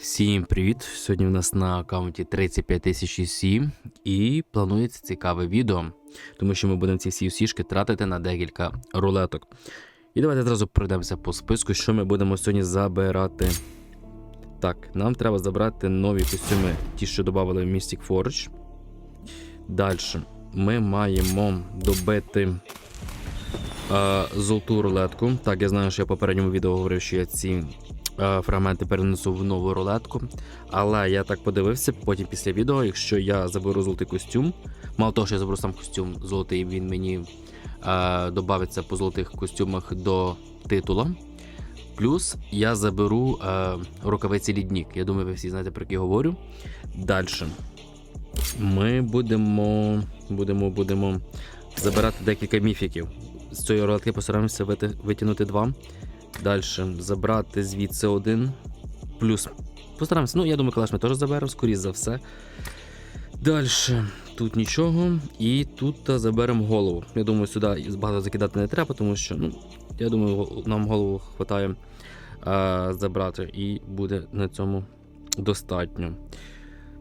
Всім привіт! Сьогодні у нас на аккаунті 35 тисяч і планується цікаве відео, тому що ми будемо ці всі усішки тратити на декілька рулеток. І давайте одразу пройдемося по списку, що ми будемо сьогодні забирати. Так, нам треба забрати нові костюми, ті, що додали в Mystic Forge. Далі ми маємо добити е, золоту рулетку. Так, я знаю, що я в попередньому відео говорив, що я ці фрагменти перенесу в нову рулетку. Але я так подивився потім після відео, якщо я заберу золотий костюм, мало того, що я заберу сам костюм золотий, він мені е, додається по золотих костюмах до титула. Плюс я заберу е, рукавиці ліднік. Я думаю, ви всі знаєте, про які говорю. Далі. Ми будемо, будемо, будемо забирати декілька міфіків. З цієї рулетки постараємося витягнути два. Далі забрати звідси один. Плюс. Постараємося. Ну, я думаю, калаш ми теж заберемо, скоріш за все. Далі. Тут нічого. І тут заберемо голову. Я думаю, сюди багато закидати не треба, тому що, ну, я думаю, нам голову вистачає забрати, і буде на цьому достатньо.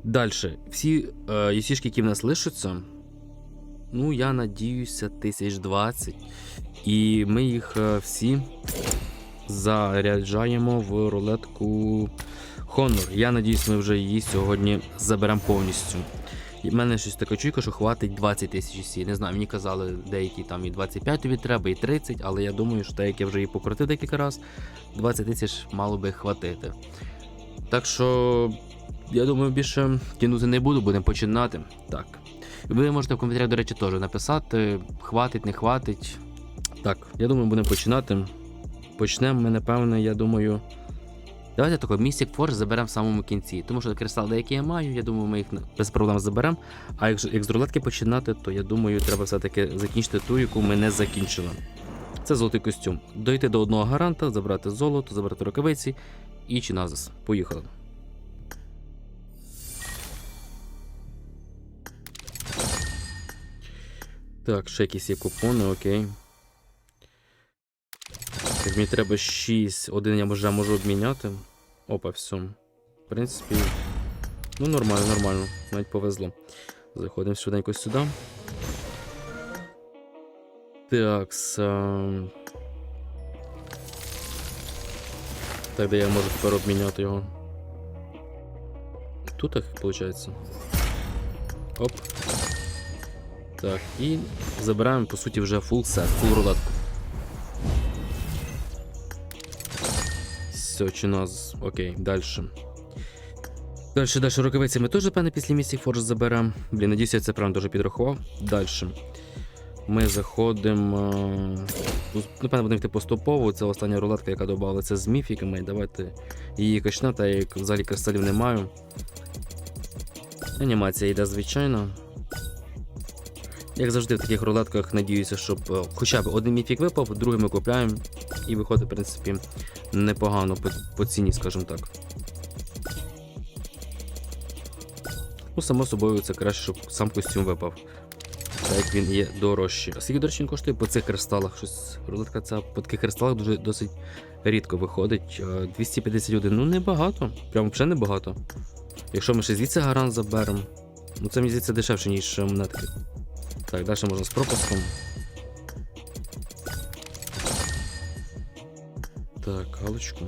Далі. Всі е, юсішки, які в нас лишаться, ну, я надіюся, 1020. І ми їх е, всі заряджаємо в рулетку Honor. Я надіюсь, ми вже її сьогодні заберемо повністю. В мене щось таке чуйка, що хватить 20 тисяч сі. Не знаю, мені казали, деякі там і 25 тобі треба, і 30, але я думаю, що я вже її покрутив декілька разів, 20 тисяч мало би хватити. Так що, я думаю, більше тягнути не буду, будемо починати. Так. Ви можете в коментарях, до речі, теж написати, хватить, не хватить. Так, я думаю, будемо починати. Почнемо ми, напевне, я думаю. Давайте тако, Mystic Force заберемо в самому кінці. Тому що кристали, які я маю, я думаю, ми їх без проблем заберемо. А як, як з рулетки починати, то я думаю, треба все-таки закінчити ту, яку ми не закінчили. Це золотий костюм. Дойти до одного гаранта, забрати золото, забрати рукавиці і чиназис. Поїхали. Так, ще якісь є купони, окей. Так, мені треба 6. Один я вже можу обміняти. Опа, все. В принципі. Ну, нормально, нормально. Навіть повезло. Заходимо швиденько сюди. Так, сам. Так, де я можу тепер обміняти його. Тут так, виходить. Оп. Так, і забираємо, по суті, вже full set, full рулетку. Все, чи. Окей, далі. Далі, далі рукавиці ми теж, певне, після місії Forge заберемо. Блін, надіюся, я це прям дуже підрахував. Далі. Ми заходимо. е, Напевно, будемо йти поступово. Це остання рулетка, яка додавалася з міфіками. Давайте її качнемо, та як взагалі кристалів не маю. Анімація йде звичайно. Як завжди в таких рулетках надіюся, щоб е, хоча б один міфік випав, другий ми купляємо і виходить, в принципі, непогано по, по ціні, скажімо так. Ну, само собою, це краще, щоб сам костюм випав. Так як він є дорожчий. А скільки, до він коштує по цих кристалах? Щось рулетка ця по таких кристалах дуже досить рідко виходить. Е, 251, ну небагато. Прям взагалі небагато. Якщо ми ще звідси гарант заберемо, ну це мені здається дешевше, ніж е, монетки. Так, далі можна з пропуском. Так, галочку.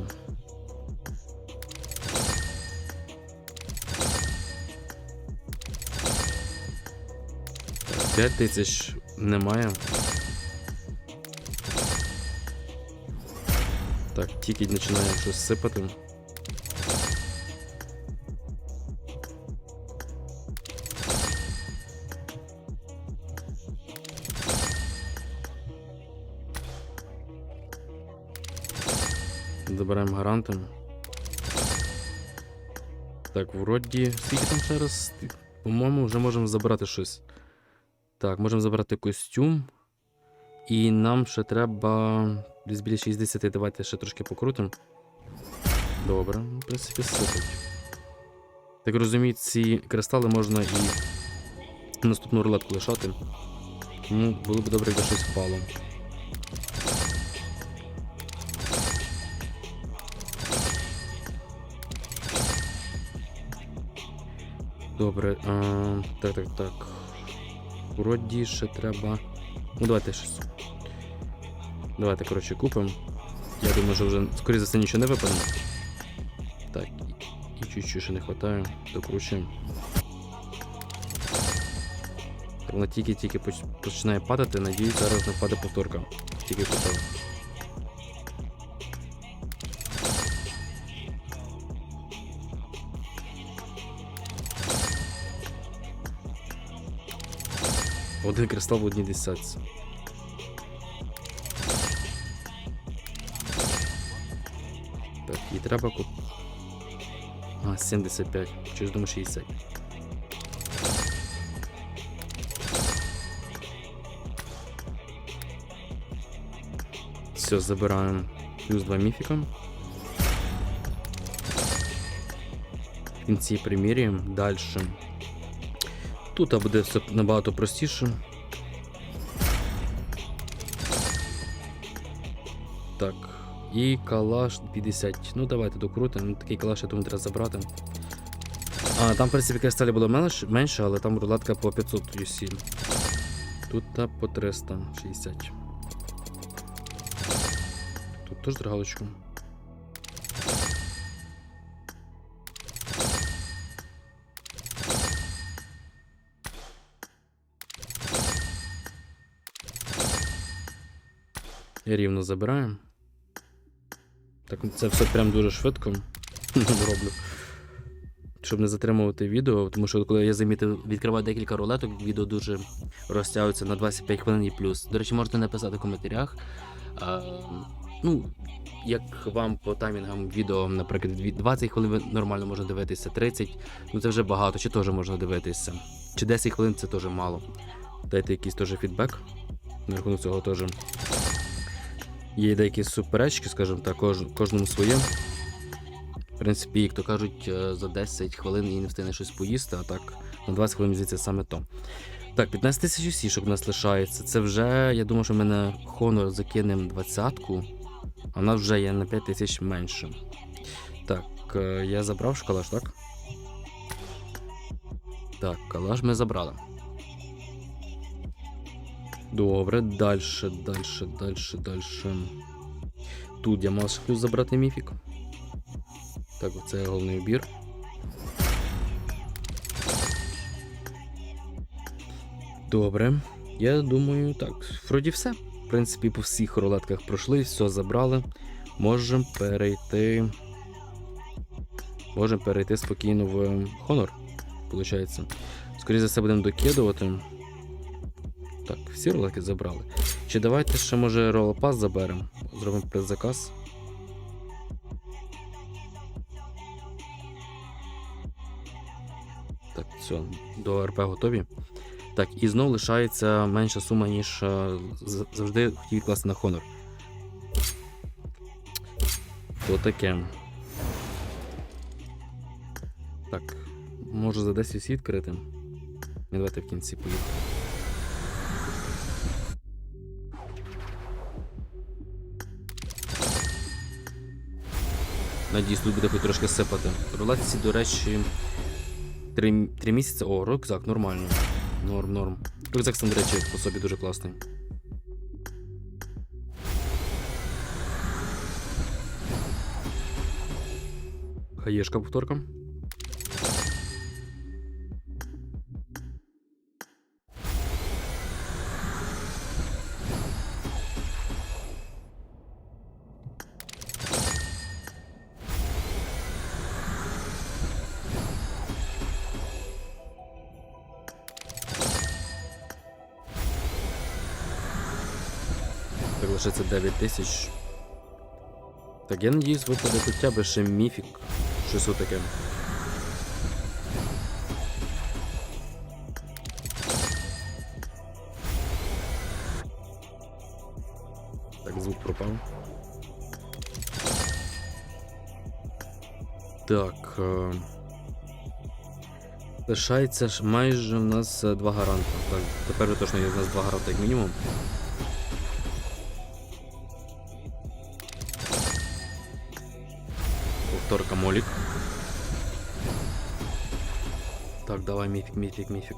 П'ять 5 тисяч немає. Так, тільки починає щось сипати. Гаранти. Так, вроді. Скільки там ще раз? По-моєму, вже можемо забрати щось. Так, можемо забрати костюм. І нам ще треба. Десь біля 60. Давайте ще трошки покрутимо. Добре, ну, в принципі, сипить. Так розумію, ці кристали можна і наступну рулетку лишати. Тому було б добре, якби щось впало. Добре. А, так, так, так. Вроді ще треба. Ну, давайте щось. Давайте, коротше, купимо. Я думаю, що вже, скоріше за все, нічого не випаде. Так, і, чуть-чуть ще не вистачає. Докручуємо. Вона тільки-тільки починає падати, надіюсь, зараз не впаде повторка. Тільки купив. Один кристал в одній десятці. Так, і треба куп. А, 75. Чи ж думаю 60. Все, забираємо плюс 2 міфіка. В кінці примірюємо. Далі. Тут буде все набагато простіше. Так. І калаш 50. Ну давайте докрутимо. Ну, такий калаш, я думаю, треба забрати. А, там, в принципі, кристалі було менше, але там рулетка по 500 UC. Тут та по 360. Тут теж дргалочку. Рівно забираємо. Так, це все прям дуже швидко роблю. Щоб не затримувати відео, тому що коли я замітив, відкриваю декілька рулеток, відео дуже розтягується на 25 хвилин і плюс. До речі, можете написати в коментарях. А, ну, як вам по таймінгам відео, наприклад, 20 хвилин нормально можна дивитися, 30, ну це вже багато, чи теж можна дивитися. Чи 10 хвилин це теж мало. Дайте якийсь теж фідбек. На рахунок цього теж. Є деякі суперечки, скажімо так, кож, кожному своє. В принципі, як то кажуть, е, за 10 хвилин і не встигне щось поїсти, а так на 20 хвилин здається саме то. Так, 15 тисяч сішок у нас лишається. Це вже, я думаю, що ми на Honor закинемо 20-ку, а в нас вже є на 5 тисяч менше. Так, е, я забрав ж калаш, так? Так, калаш ми забрали. Добре, дальше, дальше, дальше, дальше. Тут я мав плюс забрати міфік. Так, це головний убір. Добре. Я думаю, так, вроді все. В принципі, по всіх рулетках пройшли, все забрали. Можемо перейти. Можемо перейти спокійно в Honor, виходить. Скоріше за все будемо докидувати. Так, всі ролики забрали. Чи давайте ще може ролопас заберемо? Зробимо предзаказ. Так, все, до РП готові. Так, і знову лишається менша сума, ніж е, завжди хотів відкласти на Honor. То таке. Так, можу за 10 усі відкрити. Давайте в кінці поїдемо. Надіюсь, тут буде хоч трошки сипати. Рулетці, до речі, 3, 3 місяці. О, рюкзак, нормально. Норм, норм. Рюкзак сам, до речі, по собі дуже класний. Хаєшка повторка. Так, лишиться 9 тисяч. Так, я надіюсь, випаде хоча б ще міфік. Щось отаке. Так, звук пропав. Так. Е... Лишається ж майже в нас е, два гаранта. Так, тепер вже точно є в нас два гаранта як мінімум. Повторка Молік. Так, давай міфік, міфік, міфік.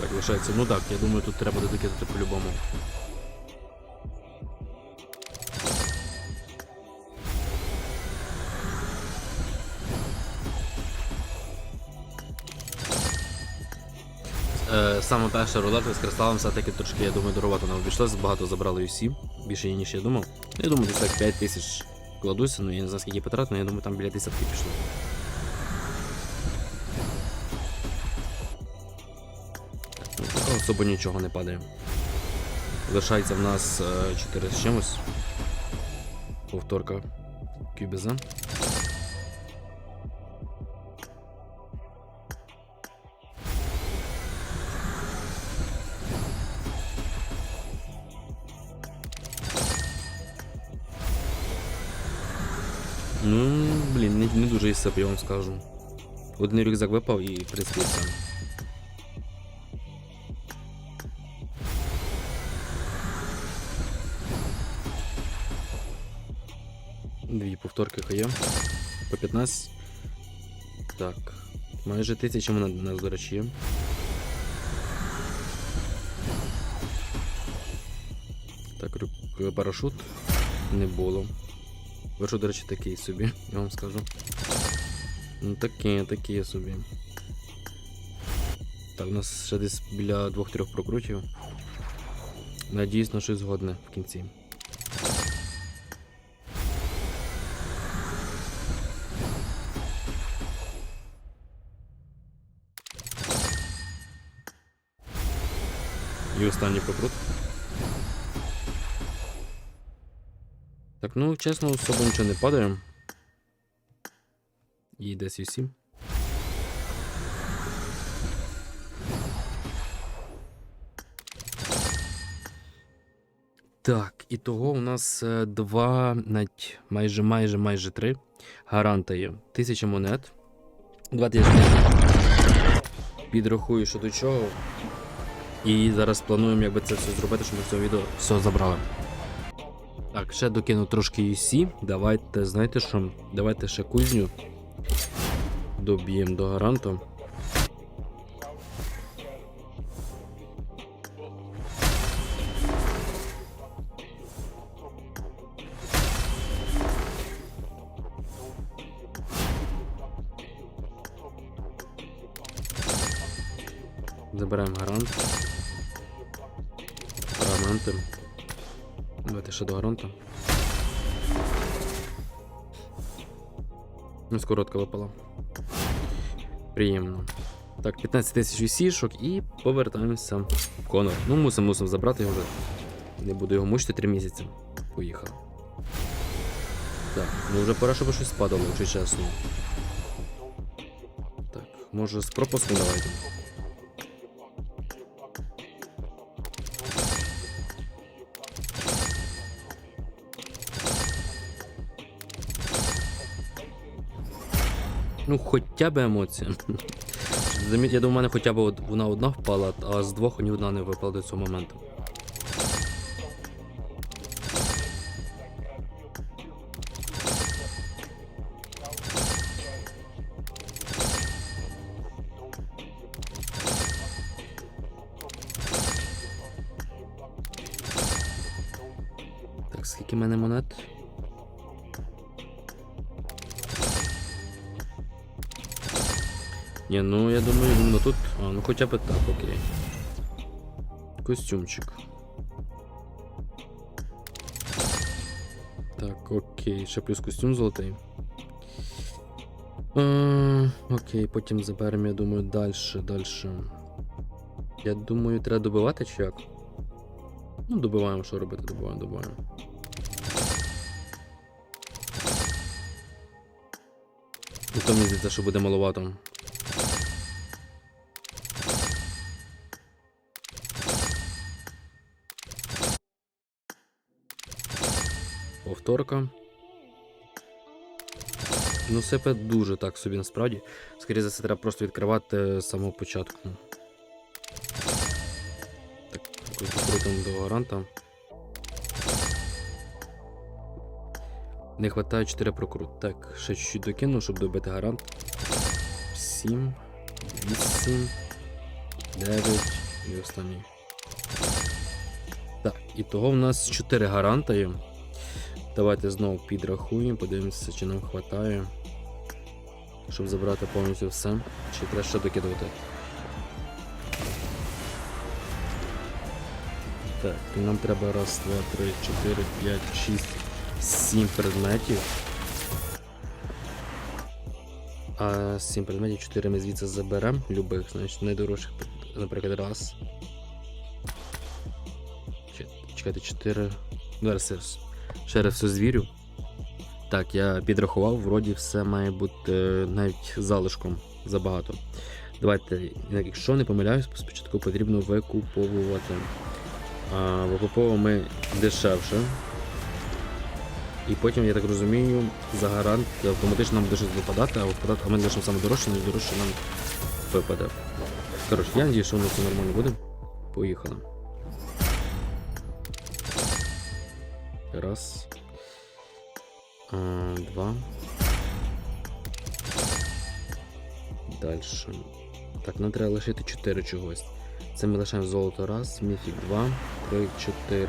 Так, лишається. Ну так, я думаю, тут треба докидати по-любому. Саме перша рулетка з кристалом все-таки трошки, я думаю, дорогато нам обійшлось, багато забрали усі, більше ніж я думав. Я думаю, десь так 5 тисяч кладуся, ну я не знаю скільки потрат, але я думаю, там біля десятки пішло. Ну, особо нічого не падає. Лишається в нас 4 з чимось. Повторка кюбіза. Сип, я вам скажу. Один рюкзак випав і принципі все. Дві повторки хає. По 15. Так. Майже тисяча монет у нас, до речі. Так, парашут не було. Вершу, до речі, такий собі, я вам скажу. Ну такі, такі собі. Так, у нас ще десь біля двох-трьох прокрутів. Надіюсь на щось згодне в кінці. І останній прокрут. Так, ну чесно, особо нічого не падає. І десь 8. Так, і того у нас е, два, навіть майже майже майже три гаранта є. Тисяча монет. Давайте я підрахую, що до чого. І зараз плануємо, якби це все зробити, щоб ми з цього відео все забрали. Так, ще докину трошки UC. Давайте, знаєте що? Давайте ще кузню. Доб'ємо до гаранту. Забираємо гарант. Фрагменти. Давайте ще до гаранта. Ну, скоротка випала. Приємно. Так, 15 тисяч сішок і повертаємося в Конор. Ну, мусимо мусимо забрати його вже. Не буду його мучити 3 місяці. Поїхав. Так, ну вже пора, щоб щось спадало, якщо чесно. Так, може з пропуском давайте. Ну, хоча б емоція. Я думаю, у мене хоча б вона одна впала, а з двох ні одна не випала до цього моменту. Так, скільки в мене монет? Ні, ну я думаю, ну тут. А, ну хоча б так, окей. Костюмчик. Так, окей, ще плюс костюм золотий. Е, окей, потім заберемо, я думаю, далі, далі. Я думаю, треба добивати чи як? Ну, добиваємо, що робити, добиваємо, добиваємо. Ну, то мені здається, що буде маловато. Повторка. Ну, сипе дуже так собі насправді. Скоріше за все, треба просто відкривати з самого початку. Так, якось покрутимо до гаранта. Не вистачає 4 прокрут. Так, ще чуть-чуть докину, щоб добити гарант. 7, 8, 9 і останній. Так, і того в нас 4 гаранта є. Давайте знову підрахуємо, подивимося, чи нам вистачає. Щоб забрати повністю все. Чи треба ще докидувати? Так, нам треба раз, два, три, чотири, п'ять, шість, сім предметів. А з сім предметів 4 ми звідси заберемо, любих, значить, найдорожчих, наприклад, раз. Чекайте, 4. Зараз все звірю. Так, я підрахував, вроді все має бути е, навіть залишком забагато. Давайте, якщо не помиляюсь, спочатку потрібно викуповувати. А, викуповуємо дешевше. І потім, я так розумію, за гарант автоматично нам щось випадати, а випадати, а ми лишимо саме дорожче, найдорожче нам випаде. Коротше, я надію, що воно все нормально буде. Поїхали. Раз. А, два. Дальше. Так, нам треба лишити 4 чогось. Це ми лишаємо золото раз, міфік 2, 3, 4.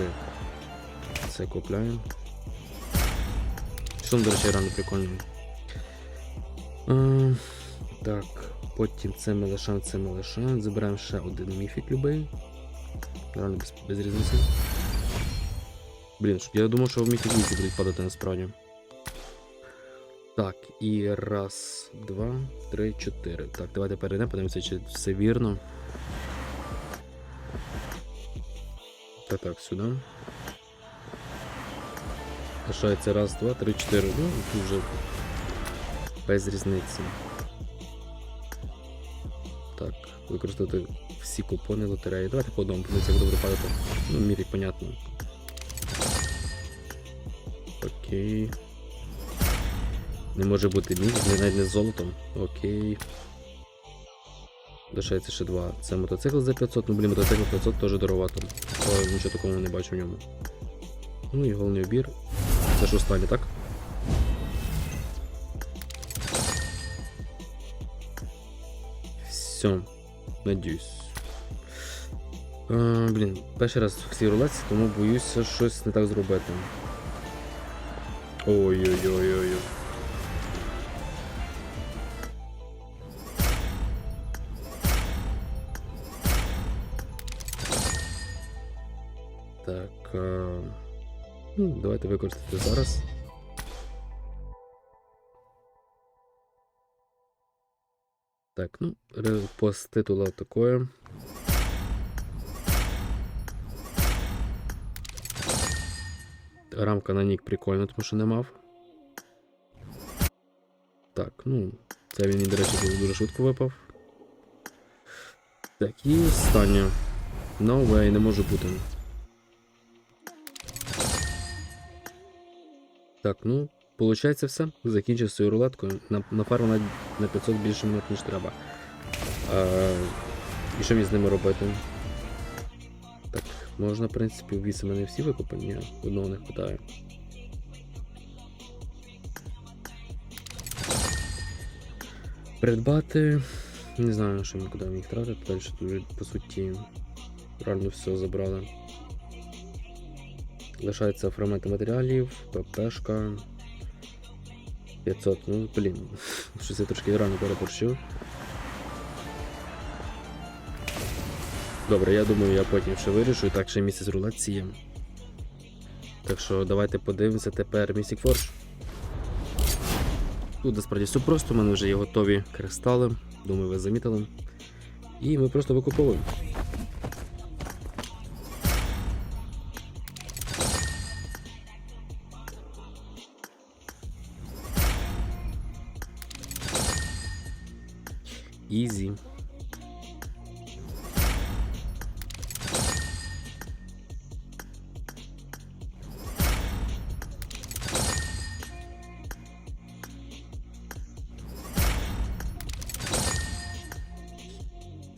Це купляємо. Що, до речі, рано прикольно. А, так, потім це ми лишаємо, це ми лишаємо. Забираємо ще один міфік любий. Реально без, без різниці. Блін, я думав, що міфік віці будуть падати насправді. Так, і раз, два, три, чотири. Так, давайте перейдемо, подивимося, чи все вірно. Так, так, сюди. Лишається раз, два, три, чотири. Ну, тут вже без різниці. Так, використати всі купони лотереї. Давайте по одному, подивіться, як буде падати. Ну, мірі, понятно. Окей. Не може бути міг, навіть не з золотом. Окей. Лишається ще два. Це мотоцикл за 500, ну блін, мотоцикл 500 теж дорогато. Але нічого такого не бачу в ньому. Ну і головний обір. Це ж останнє, так? Все, надіюсь. А, блін, перший раз в цій рулетці, тому боюся щось не так зробити. Ой-ой-ой-ой. Так. А... Ну, давайте використати зараз. Так, ну, репост титула такое. Рамка на нік прикольна, тому що не мав. Так, ну, це він, до речі, дуже швидко випав. Так, і останнє. No way, не може бути. Так, ну, получається все. Закінчив свою рулетку. На, на на, на 500 більше минут, ніж треба. А, і що мені з ними робити? Так, можна, в принципі, віси мене всі викупити, ні, одного не вистачає. Придбати. Не знаю, що мені куди мені їх тратити, далі тут по суті, реально все забрали. Лишаються фрагменти матеріалів, ППшка. 500, ну блін, щось я трошки рано переборщив. Добре, я думаю, я потім ще вирішу, і так ще місяць рулетці. Так що давайте подивимося тепер Mystic Forge. Тут насправді все просто, у мене вже є готові кристали, думаю, ви замітили. І ми просто викуповуємо. Ізі.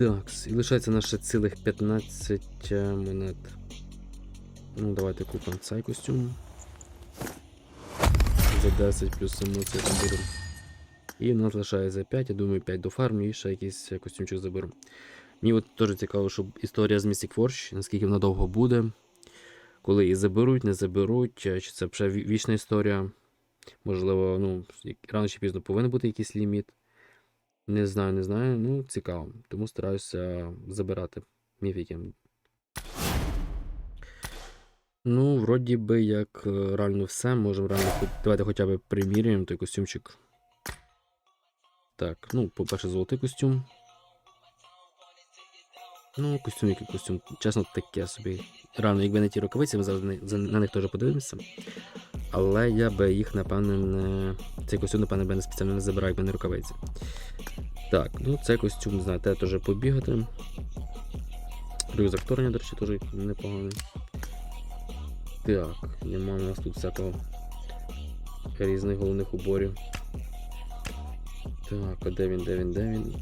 Так, і лишається наше цілих 15 монет. Ну, давайте купимо цей костюм. за 10 плюс емоції буде. І в нас лишається 5, я думаю, 5 до фарму і ще якийсь костюмчик заберу. Мені от теж цікаво, щоб історія з Mystic Forge, наскільки вона довго буде. Коли її заберуть, не заберуть, е, чи це вже вічна історія. Можливо, ну, рано чи пізно повинен бути якийсь ліміт. Не знаю, не знаю. Ну, цікаво. Тому стараюся забирати міфіки. Ну, вроді би, як е, реально все. Можемо реально давайте хоча б приміряємо той костюмчик. Так, ну, по-перше, золотий костюм. Ну, костюм, який костюм. Чесно, таке собі. Рано, якби не ті рукавиці, ми зараз на них теж подивимося. Але я би їх, напевно, не. Цей костюм, напевно, би не спеціально не забирав, якби не рукавиці. Так, ну цей костюм, не знаю, те теж побігати. Рюкзак Торня, до речі, теж непоганий. Так, нема у нас тут всякого різних головних уборів. Так, а де він, де він, де він?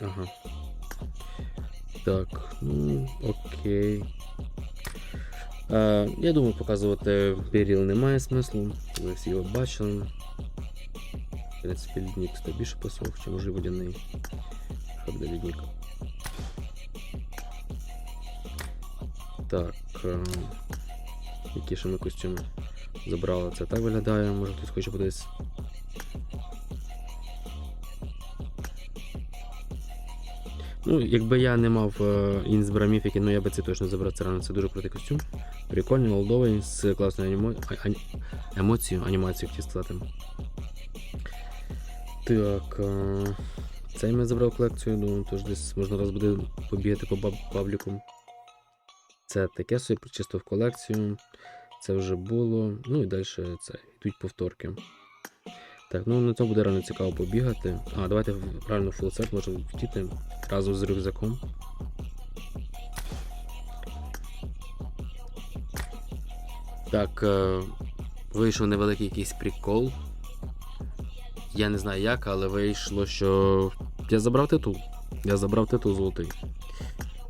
Ага. Так, ну, окей. Я думаю, показувати періл немає смислу. Ви всі його бачили. В принципі, лідник то більше посох, чи може водяний. Хай буде лідника. Так. Які ще ми костюми забрали? Це так виглядає, може хтось хоче подивитися. Ну, якби я не мав е, інзбра міфіки, ну я би це точно забрав. Це реально це дуже крутий костюм. Прикольний, олдовий, з класною анімо... а- емоцією, анімацією, хотів сказати. Так. е, Цей ми забрав колекцію, думаю, тож десь можна раз буде побігати по пабліку. Це таке собі чисто в колекцію. Це вже було. Ну і далі це йдуть повторки. Так, ну на цьому буде реально цікаво побігати. А, давайте реально фулсет можемо втіти разом з рюкзаком. Так, е, вийшов невеликий якийсь прикол. Я не знаю як, але вийшло, що я забрав титул. Я забрав титул золотий.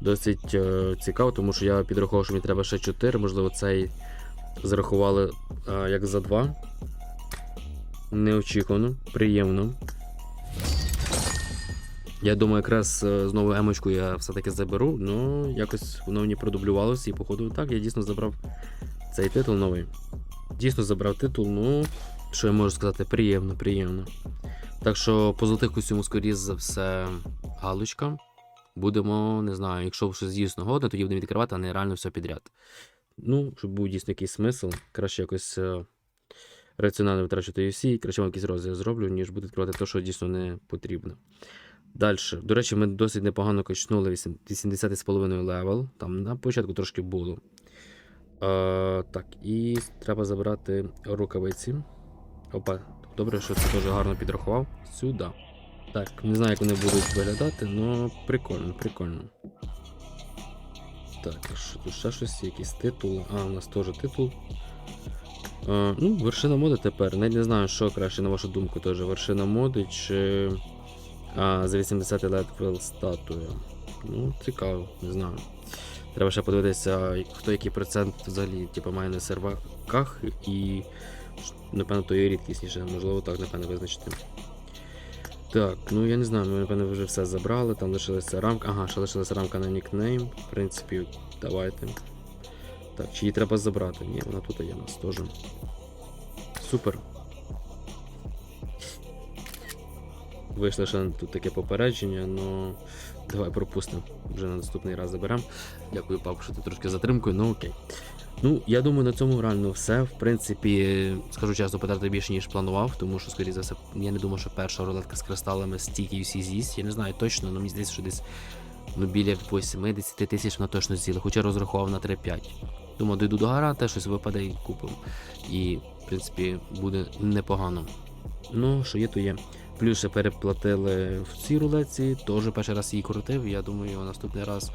Досить е, цікаво, тому що я підрахував, що мені треба ще 4, можливо, цей зарахували е, як за 2. Неочікувано, приємно. Я думаю, якраз е, знову емочку я все-таки заберу, але якось воно мені продублювалося і, походу, так, я дійсно забрав цей титул новий. Дійсно забрав титул, ну, що я можу сказати, приємно, приємно. Так що по золотих костюмах, скоріше за все, галочка. Будемо, не знаю, якщо щось дійсно годне, тоді будемо відкривати, а не реально все підряд. Ну, щоб був дійсно якийсь смисл, краще якось е, раціонально витрачати UC, краще вам якийсь розгляд зроблю, ніж буду відкривати те, що дійсно не потрібно. Далі. До речі, ми досить непогано качнули 80,5 левел. Там на початку трошки було. Е, так, і треба забрати рукавиці. Опа, добре, що це теж гарно підрахував. Сюди. Так, не знаю, як вони будуть виглядати, але прикольно, прикольно. Так, а що тут ще щось, якісь титули. А, у нас теж титул. А, ну, вершина моди тепер. Навіть не знаю, що краще, на вашу думку, теж вершина моди чи а, за 80 левел статуя. Ну, цікаво, не знаю. Треба ще подивитися, хто який процент взагалі типу, має на серваках і, напевно, то є рідкісніше, можливо, так, напевно, визначити. Так, ну я не знаю, ми напевно вже все забрали, там лишилася рамка. Ага, ще лишилася рамка на нікнейм. В принципі, давайте. Так, чи її треба забрати? Ні, вона тут є у нас теж. Супер. Вийшло ще тут таке попередження, ну давай пропустимо. Вже на наступний раз заберемо. Дякую, папу, що ти трошки затримкою, ну окей. Ну, я думаю, на цьому реально все. В принципі, скажу чесно, потратив більше, ніж планував, тому що, скоріше за все, я не думав, що перша рулетка з кристалами стільки UC з'їсть. Я не знаю точно, але мені здається, що десь ну, біля 80 тисяч вона точно з'їла, хоча розрахував на 3-5. Думаю, дойду до гаранта, щось випаде і купимо. І, в принципі, буде непогано. Ну, що є, то є. Плюс ще переплатили в цій рулетці, теж перший раз її крутив. Я думаю, наступний раз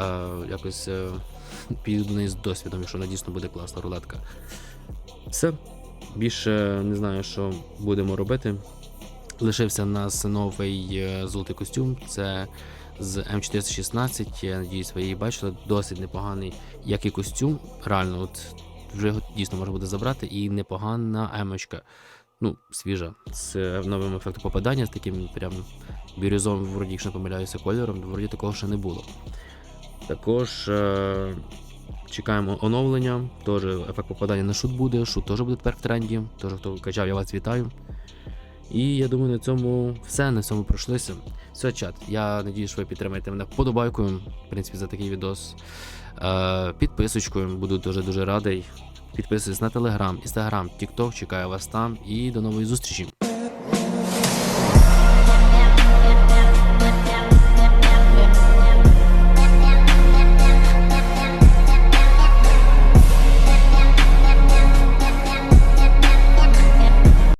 е, якось е, піду до неї з досвідом, якщо вона дійсно буде класна рулетка. Все. Більше не знаю, що будемо робити. Лишився в нас новий е, золотий костюм. Це з М416. Я надіюсь, ви її бачили. Досить непоганий, як і костюм. Реально, от вже дійсно можна буде забрати. І непогана емочка. Ну, свіжа, з новим ефектом попадання, з таким прям бірюзовим, вроді, якщо не помиляюся, кольором, вроді такого ще не було. Також е- чекаємо оновлення. Теж ефект попадання на шут буде. Шут теж буде тепер в тренді. Тож, хто качав, я вас вітаю. І я думаю, на цьому все, на цьому пройшлися. Все, чат. Я надію, що ви підтримаєте мене вподобайкою, в принципі, за такий відос. Е, підписочкою, буду дуже дуже радий. Підписуйтесь на телеграм, інстаграм, тікток, чекаю вас там і до нової зустрічі.